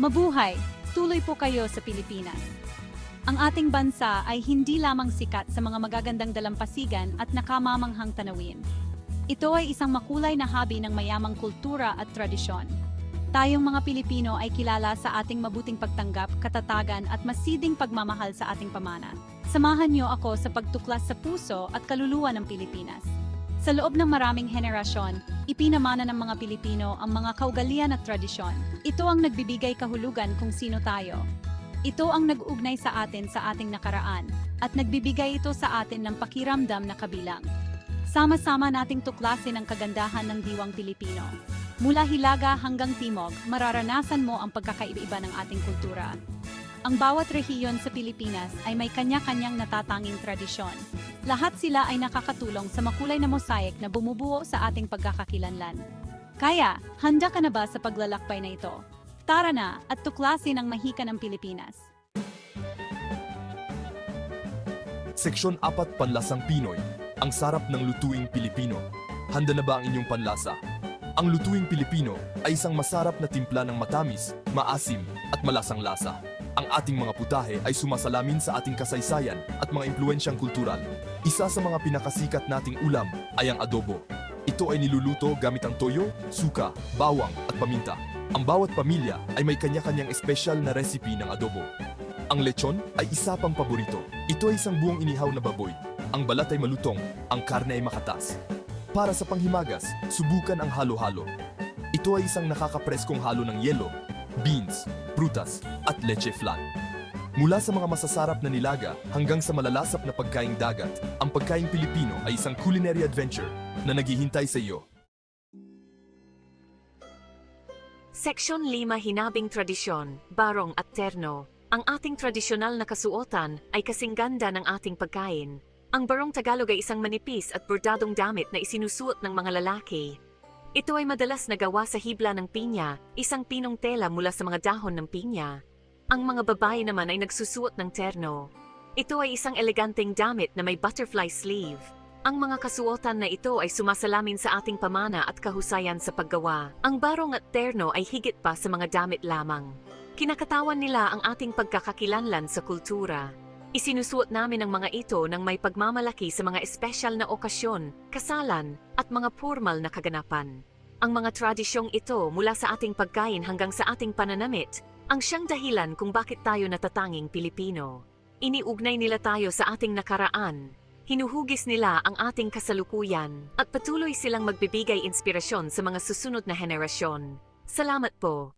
Mabuhay! Tuloy po kayo sa Pilipinas. Ang ating bansa ay hindi lamang sikat sa mga magagandang dalampasigan at nakamamanghang tanawin. Ito ay isang makulay na habi ng mayamang kultura at tradisyon. Tayong mga Pilipino ay kilala sa ating mabuting pagtanggap, katatagan at masiding pagmamahal sa ating pamana. Samahan niyo ako sa pagtuklas sa puso at kaluluwa ng Pilipinas. Sa loob ng maraming henerasyon, ipinamana ng mga Pilipino ang mga kaugalian at tradisyon. Ito ang nagbibigay kahulugan kung sino tayo. Ito ang nag-ugnay sa atin sa ating nakaraan at nagbibigay ito sa atin ng pakiramdam na kabilang. Sama-sama nating tuklasin ang kagandahan ng diwang Pilipino. Mula Hilaga hanggang Timog, mararanasan mo ang pagkakaiba ng ating kultura. Ang bawat rehiyon sa Pilipinas ay may kanya-kanyang natatanging tradisyon. Lahat sila ay nakakatulong sa makulay na mosaic na bumubuo sa ating pagkakakilanlan. Kaya, handa ka na ba sa paglalakbay na ito? Tara na at tuklasin ang mahika ng Pilipinas. Seksyon 4 Panlasang Pinoy Ang sarap ng lutuing Pilipino Handa na ba ang inyong panlasa? Ang lutuing Pilipino ay isang masarap na timpla ng matamis, maasim at malasang lasa. Ang ating mga putahe ay sumasalamin sa ating kasaysayan at mga impluensyang kultural. Isa sa mga pinakasikat nating ulam ay ang adobo. Ito ay niluluto gamit ang toyo, suka, bawang at paminta. Ang bawat pamilya ay may kanya-kanyang espesyal na recipe ng adobo. Ang lechon ay isa pang paborito. Ito ay isang buong inihaw na baboy. Ang balat ay malutong, ang karne ay makatas. Para sa panghimagas, subukan ang halo-halo. Ito ay isang nakakapreskong halo ng yelo, beans, prutas, at leche flan. Mula sa mga masasarap na nilaga hanggang sa malalasap na pagkaing dagat, ang pagkaing Pilipino ay isang culinary adventure na naghihintay sa iyo. Seksyon 5 Hinabing Tradisyon, Barong at Terno. Ang ating tradisyonal na kasuotan ay kasing ganda ng ating pagkain. Ang barong Tagalog ay isang manipis at bordadong damit na isinusuot ng mga lalaki. Ito ay madalas nagawa sa hibla ng pinya, isang pinong tela mula sa mga dahon ng pinya. Ang mga babae naman ay nagsusuot ng terno. Ito ay isang eleganteng damit na may butterfly sleeve. Ang mga kasuotan na ito ay sumasalamin sa ating pamana at kahusayan sa paggawa. Ang barong at terno ay higit pa sa mga damit lamang. Kinakatawan nila ang ating pagkakakilanlan sa kultura. Isinusuot namin ang mga ito ng may pagmamalaki sa mga espesyal na okasyon, kasalan, at mga formal na kaganapan. Ang mga tradisyong ito mula sa ating pagkain hanggang sa ating pananamit, ang siyang dahilan kung bakit tayo natatanging Pilipino. Iniugnay nila tayo sa ating nakaraan, hinuhugis nila ang ating kasalukuyan, at patuloy silang magbibigay inspirasyon sa mga susunod na henerasyon. Salamat po!